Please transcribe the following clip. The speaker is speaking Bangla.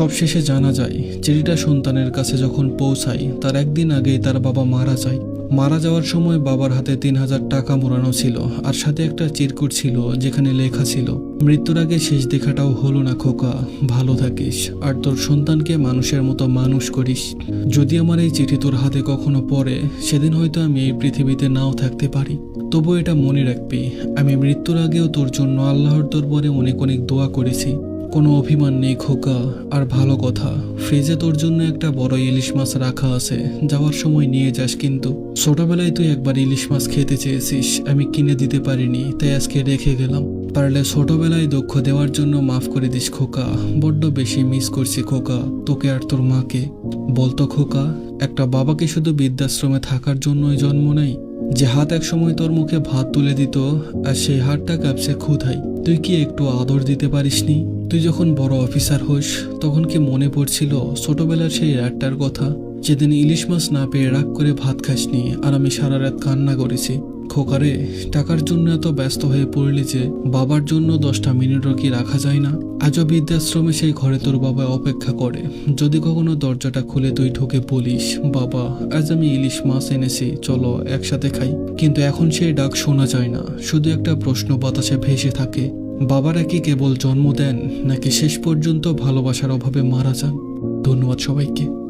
সবশেষে জানা যায়, চিঠিটা সন্তানের কাছে যখন পৌঁছায়, তার একদিন আগেই তার বাবা মারা যায়। মারা যাওয়ার সময় বাবার হাতে তিন হাজার টাকা মোড়ানো ছিল, আর সাথে একটা চিরকুট ছিল যেখানে লেখা ছিল, মৃত্যুর আগে শেষ দেখাটাও হলো না খোকা, ভালো থাকিস, আর তোর সন্তানকে মানুষের মতো মানুষ করিস। যদি আমার এই চিঠি তোর হাতে কখনো পড়ে, সেদিন হয়তো আমি এই পৃথিবীতে নাও থাকতে পারি। তবু এটা মনে রাখবি, আমি মৃত্যুর আগেও তোর জন্য আল্লাহর দরবারে অনেক অনেক দোয়া করেছি। কোনো অভিমান নেই খোকা। আর ভালো কথা, ফ্রিজে তোর জন্য একটা বড় ইলিশ মাছ রাখা আছে, যাওয়ার সময় নিয়ে যাস কিন্তু। ছোটবেলায় তুই একবার ইলিশ মাছ খেতে চেয়েছিস, আমি কিনে দিতে পারিনি, তাই আজকে রেখে গেলাম। পারলে ছোটবেলায় দক্ষ দেওয়ার জন্য মাফ করে দিস খোকা, বড্ড বেশি মিস করছি খোকা, তোকে আর তোর মাকে। বলতো খোকা, একটা বাবাকে শুধু বৃদ্ধাশ্রমে থাকার জন্যই জন্ম নেয় যে হাত এক সময় তোর মুখে ভাত তুলে দিত, আর সেই হাতটা কাঁপছে ক্ষুধাই তুই কি একটু আদর দিতে পারিসনি? তুই যখন বড় অফিসার হোস, তখন কি মনে পড়ছিল ছোটবেলার সেই রাতটার কথা? যেদিন ইলিশ মাছ না পেয়ে রাগ করে ভাত খাসনি আর আমি সারা রাত কান্না করেছি। খোকারে, টাকার জন্য এত ব্যস্ত হয়ে পড়লি যে বাবার জন্য দশটা মিনিটও কি রাখা যায় না? আজও বৃদ্ধাশ্রমে সেই ঘরে তোর বাবা অপেক্ষা করে। যদি কখনো দরজাটা খুলে তুই ঢুকে বলিস, বাবা, আজ আমি ইলিশ মাছ এনেছি, চলো একসাথে খাই। কিন্তু এখন সেই ডাক শোনা যায় না। শুধু একটা প্রশ্ন বাতাসে ভেসে থাকে। বাবারা কি কেবল জন্ম দেন নাকি শেষ পর্যন্ত ভালোবাসার অভাবে মারা যান? ধন্যবাদ সবাইকে।